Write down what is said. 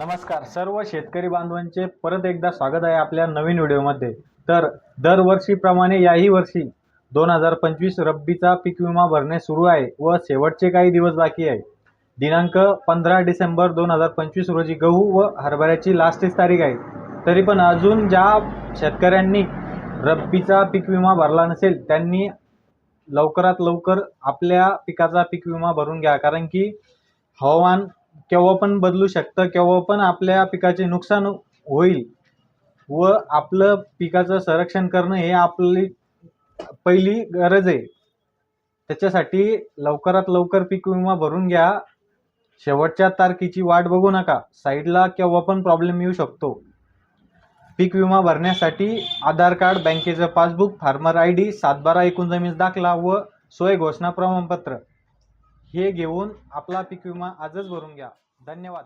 नमस्कार. सर्व शेतकरी बांधवांचे परत एकदा स्वागत आहे आपल्या नवीन व्हिडिओमध्ये. तर दरवर्षीप्रमाणे याही वर्षी दोन हजार पंचवीस रब्बीचा पीक विमा भरणे सुरू आहे व शेवटचे काही दिवस बाकी आहे. दिनांक पंधरा डिसेंबर दोन हजार पंचवीस रोजी गहू व हरभऱ्याची लास्टच तारीख आहे. तरी पण अजून ज्या शेतकऱ्यांनी रब्बीचा पीक विमा भरला नसेल त्यांनी लवकरात लवकर आपल्या पिकाचा पीक विमा भरून घ्या. कारण की हवामान केव्हा पण बदलू शकतं केव्हा पण आपल्या पिकाचे नुकसान होईल व आपलं पिकाचं संरक्षण करणं हे आपली पहिली गरज आहे. त्याच्यासाठी लवकरात लवकर पीक विमा भरून घ्या. शेवटच्या तारखेची वाट बघू नका. साईडला केव्हा पण प्रॉब्लेम येऊ शकतो. पीक विमा भरण्यासाठी आधार कार्ड बँकेचं पासबुक फार्मर आय डी सातबारा एकूण जमीन दाखला व सोय घोषणा प्रमाणपत्र. हे घेऊन आपला पीक विमा आजच भरून घ्या. धन्यवाद.